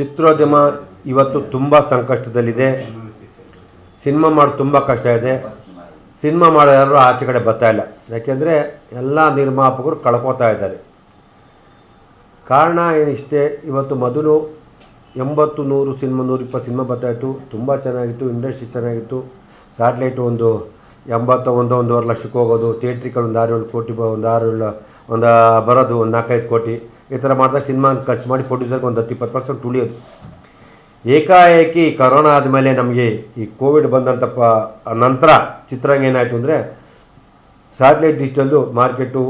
ಚಿತ್ರೋದ್ಯಮ ಇವತ್ತು ತುಂಬ ಸಂಕಷ್ಟದಲ್ಲಿದೆ. ಸಿನಿಮಾ ಮಾಡೋದು ತುಂಬ ಕಷ್ಟ ಇದೆ. ಸಿನಿಮಾ ಮಾಡೋ ಯಾರು ಆಚೆ ಕಡೆ ಬರ್ತಾ ಇಲ್ಲ. ಯಾಕೆಂದರೆ ಎಲ್ಲ ನಿರ್ಮಾಪಕರು ಕಳ್ಕೊತಾ ಇದ್ದಾರೆ. ಕಾರಣ ಏನಿಷ್ಟೇ, ಇವತ್ತು ಮೊದಲು ಎಂಬತ್ತು ನೂರು ಸಿನಿಮಾ, ನೂರು ಇಪ್ಪತ್ತು ಸಿನಿಮಾ ಬರ್ತಾಯಿತ್ತು ತುಂಬ ಚೆನ್ನಾಗಿತ್ತು, ಇಂಡಸ್ಟ್ರಿ ಚೆನ್ನಾಗಿತ್ತು. ಸ್ಯಾಟ್ಲೈಟ್ ಒಂದು ಎಂಬತ್ತು ಒಂದು, ಒಂದೂವರೆ ಲಕ್ಷಕ್ಕೆ ಹೋಗೋದು ಥಿಯೇಟ್ರಿಗೆ ಒಂದು ಆರು ಏಳು ಕೋಟಿ ಒಂದು ಆರು ಏಳು ಒಂದು ಬರೋದು ಒಂದು ನಾಲ್ಕೈದು ಕೋಟಿ. ಈ ಥರ ಮಾಡಿದಾಗ ಸಿನಿಮಾ ಖರ್ಚು ಮಾಡಿ ಪ್ರೊಡ್ಯೂಸರ್ಗೆ ಒಂದು ಹತ್ತು, ಇಪ್ಪತ್ತು ಪರ್ಸೆಂಟ್ ಉಳಿಯೋದು ಏಕಾಏಕಿ ಕರೋನಾ ಆದಮೇಲೆ ನಮಗೆ ಈ ಕೋವಿಡ್ ಬಂದಂಥ ಪ ನಂತರ ಚಿತ್ರರಂಗ ಏನಾಯಿತು ಅಂದರೆ ಸ್ಯಾಟ್ಲೈಟ್ ಡಿಜಿಟಲ್ಲು ಮಾರ್ಕೆಟು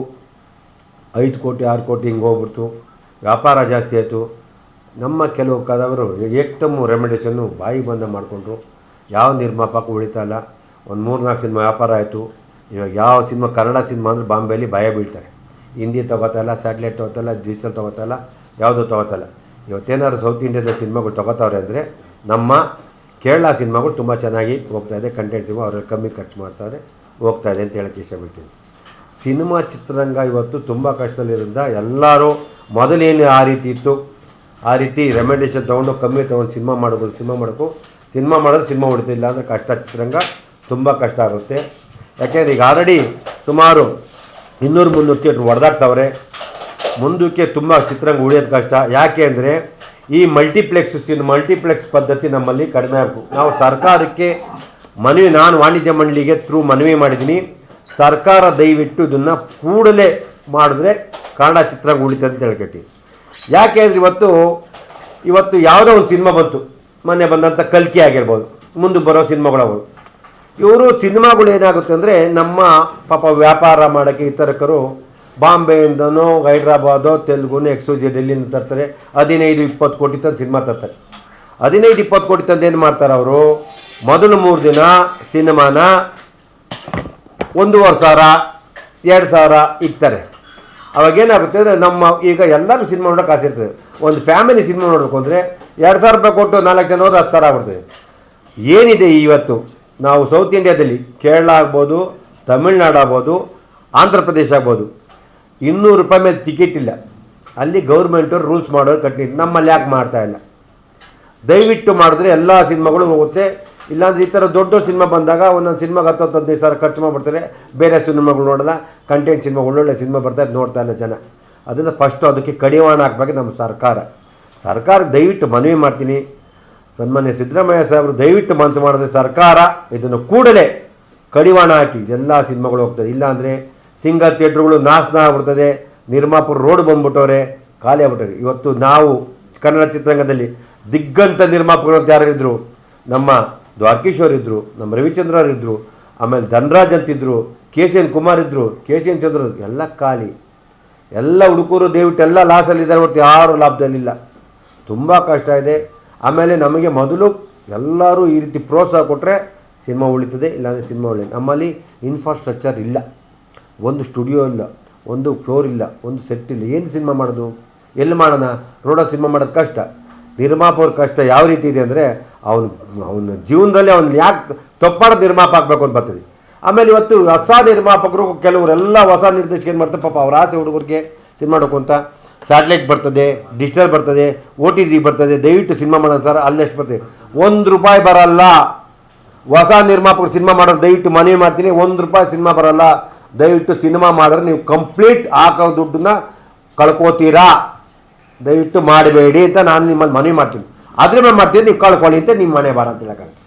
ಐದು ಕೋಟಿ, ಆರು ಕೋಟಿ ಹಿಂಗೆ ಹೋಗ್ಬಿಡ್ತು. ವ್ಯಾಪಾರ ಜಾಸ್ತಿ ಆಯಿತು. ನಮ್ಮ ಕೆಲವು ಕದವರು ಏಕ್ತಮ್ಮ ರೆಮಿಡೇಷನ್ನು ಬಾಯಿ ಬಂದ ಮಾಡಿಕೊಂಡ್ರು. ಯಾವ ನಿರ್ಮಾಪಕ ಉಳಿತಾ ಇಲ್ಲ. ಒಂದು ಮೂರು ನಾಲ್ಕು ಸಿನಿಮಾ ವ್ಯಾಪಾರ ಆಯಿತು. ಇವಾಗ ಯಾವ ಸಿನಿಮಾ ಕನ್ನಡ ಸಿನಿಮಾ ಅಂದರೆ ಬಾಂಬೆಯಲ್ಲಿ ಭಯ ಬೀಳ್ತಾರೆ. ಹಿಂದಿ ತೊಗೋತಲ್ಲ, ಸ್ಯಾಟ್ಲೈಟ್ ತೊಗೋತಲ್ಲ, ಡಿಜಿಟಲ್ ತೊಗೋತಲ್ಲ, ಯಾವುದೂ ತೊಗೋತಲ್ಲ. ಇವತ್ತೇನಾದ್ರು ಸೌತ್ ಇಂಡಿಯಾದ ಸಿನಿಮಾಗಳು ತೊಗೋತಾವ್ರೆ ಅಂದರೆ ನಮ್ಮ ಕೇರಳ ಸಿನಿಮಾಗಳು ತುಂಬ ಚೆನ್ನಾಗಿ ಹೋಗ್ತಾಯಿದೆ ಕಂಟೆಂಟ್ ಸಿನಿಮಾ ಅವರಲ್ಲಿ ಕಮ್ಮಿ ಖರ್ಚು ಮಾಡ್ತಾರೆ ಹೋಗ್ತಾ ಇದೆ ಅಂತ ಹೇಳಕ್ಕೆ ಇಷ್ಟಪಡ್ತೀನಿ. ಸಿನಿಮಾ ಚಿತ್ರರಂಗ ಇವತ್ತು ತುಂಬ ಕಷ್ಟದಲ್ಲಿರೋದ್ರಿಂದ ಎಲ್ಲರೂ ಮೊದಲೇನು ಆ ರೀತಿ ಇತ್ತು, ಆ ರೀತಿ ರೆಮೆಂಡೇಷನ್ ತೊಗೊಂಡು ಕಮ್ಮಿ ತೊಗೊಂಡು ಸಿನಿಮಾ ಮಾಡ್ಬೋದು, ಸಿನಿಮಾ ಮಾಡಬೇಕು ಸಿನಿಮಾ ಮಾಡೋದು ಸಿನಿಮಾ ಹೊಡಿತಿಲ್ಲ ಅಂದರೆ ಕಷ್ಟ ಚಿತ್ರರಂಗ ತುಂಬ ಕಷ್ಟ ಆಗುತ್ತೆ. ಯಾಕೆಂದರೆ ಈಗ ಆಲ್ರೆಡಿ ಸುಮಾರು ಇನ್ನೂರು ಮುನ್ನೂರು ಥಿಯೇಟ್ರ್ ಹೊಡೆದಾಗ್ತವ್ರೆ ಮುಂದಕ್ಕೆ ತುಂಬ ಚಿತ್ರರಂಗ ಉಳಿಯೋದು ಕಷ್ಟ. ಯಾಕೆ ಅಂದರೆ ಈ ಮಲ್ಟಿಪ್ಲೆಕ್ಸ್ ಮಲ್ಟಿಪ್ಲೆಕ್ಸ್ ಪದ್ಧತಿ ನಮ್ಮಲ್ಲಿ ಕಡಿಮೆ ಆಗಬೇಕು. ನಾವು ಸರ್ಕಾರಕ್ಕೆ ಮನವಿ, ನಾನು ವಾಣಿಜ್ಯ ಮಂಡಳಿಗೆ ಥ್ರೂ ಮನವಿ ಮಾಡಿದ್ದೀನಿ. ಸರ್ಕಾರ ದಯವಿಟ್ಟು ಇದನ್ನು ಕೂಡಲೇ ಮಾಡಿದ್ರೆ ಕನ್ನಡ ಚಿತ್ರಗಳು ಉಳಿತದೆ ಅಂತ ಹೇಳ್ಕೊಟ್ಟಿ ಯಾಕೆ ಅಂದರೆ ಇವತ್ತು ಇವತ್ತು ಯಾವುದೋ ಒಂದು ಸಿನಿಮಾ ಬಂತು. ಮೊನ್ನೆ ಬಂದಂಥ ಕಲ್ಕಿ ಆಗಿರ್ಬೋದು. ಮುಂದೆ ಬರೋ ಸಿನಿಮಾಗಳು ಇವರು ಸಿನಿಮಾಗಳು ಏನಾಗುತ್ತೆ ಅಂದರೆ ನಮ್ಮ ಪಾಪ ವ್ಯಾಪಾರ ಮಾಡೋಕ್ಕೆ ಇತರಕರು ಬಾಂಬೆಯಿಂದನೋ ಹೈದ್ರಾಬಾದೋ ತೆಲುಗುನು ಎಕ್ಸೋಜಿ ಡೆಲ್ಲಿನ ತರ್ತಾರೆ? ಹದಿನೈದು ಇಪ್ಪತ್ತು ಕೋಟಿ ತಂದು ಸಿನಿಮಾ ತರ್ತಾರೆ. ಹದಿನೈದು ಇಪ್ಪತ್ತು ಕೋಟಿ ತಂದು ಏನು ಮಾಡ್ತಾರೆ ಅವರು? ಮೊದಲು ಮೂರು ದಿನ ಸಿನಿಮಾನ ಒಂದೂವರೆ ಸಾವಿರ, ಎರಡು ಸಾವಿರ ಇಕ್ತಾರೆ. ಅವಾಗ ಏನಾಗುತ್ತೆ ಅಂದರೆ ನಮ್ಮ ಈಗ ಎಲ್ಲರೂ ಸಿನಿಮಾ ನೋಡೋಕೆ ಆಸೆ ಇರ್ತದೆ. ಒಂದು ಫ್ಯಾಮಿಲಿ ಸಿನಿಮಾ ನೋಡಬೇಕು ಅಂದರೆ ಎರಡು ಸಾವಿರ ರೂಪಾಯಿ ಕೊಟ್ಟು ನಾಲ್ಕು ಜನ ಹೋದ್ರೆ ಹತ್ತು ಸಾವಿರ ಆಗ್ಬಿಡ್ತದೆ. ಏನಿದೆ ಇವತ್ತು? ನಾವು ಸೌತ್ ಇಂಡಿಯಾದಲ್ಲಿ ಕೇರಳ ಆಗ್ಬೋದು, ತಮಿಳ್ನಾಡು ಆಗ್ಬೋದು, ಆಂಧ್ರ ಪ್ರದೇಶ ಆಗ್ಬೋದು. ಇನ್ನೂರು ರೂಪಾಯಿ ಮೇಲೆ ಟಿಕೆಟ್ ಇಲ್ಲ. ಅಲ್ಲಿ ಗೌರ್ಮೆಂಟವ್ರು ರೂಲ್ಸ್ ಮಾಡೋರು ಕಟ್ಟಿಟ್ಟು ನಮ್ಮಲ್ಲಿ ಯಾಕೆ ಮಾಡ್ತಾ ಇಲ್ಲ? ದಯವಿಟ್ಟು ಮಾಡಿದ್ರೆ ಎಲ್ಲ ಸಿನಿಮಾಗಳು ಹೋಗುತ್ತೆ. ಇಲ್ಲಾಂದ್ರೆ ಈ ಥರ ದೊಡ್ಡ ದೊಡ್ಡ ಸಿನಿಮಾ ಬಂದಾಗ ಒಂದೊಂದು ಸಿನಿಮಾಗೆ ಹತ್ತು ಹದಿನೈದು ಸಾವಿರ ಖರ್ಚು ಮಾಡಿಬಿಡ್ತಾರೆ. ಬೇರೆ ಸಿನಿಮಾಗಳು ನೋಡೋಲ್ಲ ಕಂಟೆಂಟ್ ಸಿನಿಮಾ ಒಳ್ಳೊಳ್ಳೆ ಸಿನಿಮಾ ಬರ್ತಾ ಇದ್ದು ನೋಡ್ತಾ ಇಲ್ಲ ಜನ. ಅದನ್ನು ಫಸ್ಟು ಅದಕ್ಕೆ ಕಡಿವಾಣ ಹಾಕ್ಬೇಕು ನಮ್ಮ ಸರ್ಕಾರ. ಸರ್ಕಾರ ದಯವಿಟ್ಟು ಮನವಿ ಮಾಡ್ತೀನಿ. ಸನ್ಮಾನ್ಯ ಸಿದ್ದರಾಮಯ್ಯ ಸಾಹೇಬರು ದಯವಿಟ್ಟು ಮನಸ್ಸು ಮಾಡಿದ್ರೆ ಸರ್ಕಾರ ಇದನ್ನು ಕೂಡಲೇ ಕಡಿವಾಣ ಹಾಕಿ, ಎಲ್ಲ ಸಿನಿಮಾಗಳು ಹೋಗ್ತದೆ. ಇಲ್ಲಾಂದರೆ ಸಿಂಗಲ್ ಥಿಯೇಟ್ರುಗಳು ನಾಶನ ಆಗ್ಬಿಡ್ತದೆ. ನಿರ್ಮಾಪುರ ರೋಡ್ ಬಂದ್ಬಿಟ್ಟವ್ರೆ, ಖಾಲಿ ಆಗ್ಬಿಟ್ಟವ್ರೆ. ಇವತ್ತು ನಾವು ಕನ್ನಡ ಚಿತ್ರರಂಗದಲ್ಲಿ ದಿಗ್ಗಂತ ನಿರ್ಮಾಪಕರು ಅಂತ ಯಾರು ಇದ್ದರು ನಮ್ಮ ದ್ವಾರಕೀಶ್ವರ್ ಇದ್ದರು ನಮ್ಮ ರವಿಚಂದ್ರ ಅವರಿದ್ದರು ಆಮೇಲೆ ಧನರಾಜ್ ಅಂತಿದ್ರು ಕೆ ಸಿ ಎನ್ ಕುಮಾರ್ ಇದ್ದರು ಕೆ ಸಿ ಎನ್ ಚಂದ್ರ ಎಲ್ಲ ಖಾಲಿ. ಎಲ್ಲ ಹುಡುಗರು ದಯವಿಟ್ಟು ಎಲ್ಲ ಲಾಸಲ್ಲಿದ್ದಾರೆ ಹೊರತು ಯಾರು ಲಾಭದಲ್ಲಿಲ್ಲ. ತುಂಬ ಕಷ್ಟ ಇದೆ. ಆಮೇಲೆ ನಮಗೆ ಮೊದಲು ಎಲ್ಲರೂ ಈ ರೀತಿ ಪ್ರೋತ್ಸಾಹ ಕೊಟ್ಟರೆ ಸಿನಿಮಾ ಉಳಿತದೆ, ಇಲ್ಲಾಂದರೆ ಸಿನಿಮಾ ಉಳಿಯೋದು ನಮ್ಮಲ್ಲಿ ಇನ್ಫ್ರಾಸ್ಟ್ರಕ್ಚರ್ ಇಲ್ಲ. ಒಂದು ಸ್ಟುಡಿಯೋ ಇಲ್ಲ, ಒಂದು ಫ್ಲೋರ್ ಇಲ್ಲ, ಒಂದು ಸೆಟ್ ಇಲ್ಲ. ಏನು ಸಿನಿಮಾ ಮಾಡೋದು? ಎಲ್ಲಿ ಮಾಡೋಣ? ರೋಡಲ್ಲಿ ಸಿನಿಮಾ ಮಾಡೋದು ಕಷ್ಟ. ನಿರ್ಮಾಪವ್ರ ಕಷ್ಟ ಯಾವ ರೀತಿ ಇದೆ ಅಂದರೆ ಅವನು, ಅವನ ಜೀವನದಲ್ಲಿ ಅವನು ಯಾಕೆ ತಪ್ಪಾಡ ನಿರ್ಮಾಪ ಆಗಬೇಕು ಅಂತ ಬರ್ತದೆ. ಆಮೇಲೆ ಇವತ್ತು ಹೊಸ ನಿರ್ಮಾಪಕರು, ಕೆಲವರೆಲ್ಲ ಹೊಸ ನಿರ್ದೇಶಕ ಏನು ಮಾಡ್ತಾರೆ? ಪಾಪ ಅವ್ರ ಆಸೆ ಹುಡುಗರಿಗೆ ಸಿನಿಮಾ ನೋಡೋಕು ಅಂತ ಸ್ಯಾಟ್ಲೈಟ್ ಬರ್ತದೆ ಡಿಜಿಟಲ್ ಬರ್ತದೆ ಓ ಟಿ ಟಿ ಬರ್ತದೆ, ದಯವಿಟ್ಟು ಸಿನಿಮಾ ಮಾಡೋಣ ಸರ್ ಅಲ್ಲೆಷ್ಟು ಬರ್ತದೆ. ಒಂದು ರೂಪಾಯಿ ಬರಲ್ಲ. ಹೊಸ ನಿರ್ಮಾಪಕರು ಸಿನಿಮಾ ಮಾಡೋರು ದಯವಿಟ್ಟು ಮನವಿ ಮಾಡ್ತೀನಿ, ಒಂದು ರೂಪಾಯಿ ಸಿನಿಮಾ ಬರಲ್ಲ. ದಯವಿಟ್ಟು ಸಿನಿಮಾ ಮಾಡಿದ್ರೆ ನೀವು ಕಂಪ್ಲೀಟ್ ಹಾಕೋ ದುಡ್ಡನ್ನ ಕಳ್ಕೋತೀರಾ? ದಯವಿಟ್ಟು ಮಾಡಬೇಡಿ ಅಂತ ನಾನು ನಿಮ್ಮಲ್ಲಿ ಮನವಿ ಮಾಡ್ತೀನಿ. ಆದರೆ ಮೇಲೆ ಮಾಡ್ತೀನಿ ನೀವು ಕಳ್ಕೊಳ್ಳಿ ಅಂತ ನಿಮ್ಮ ಮನೆ ಬಾರ ಅಂತ ಹೇಳಕ್ಕಾಗುತ್ತೆ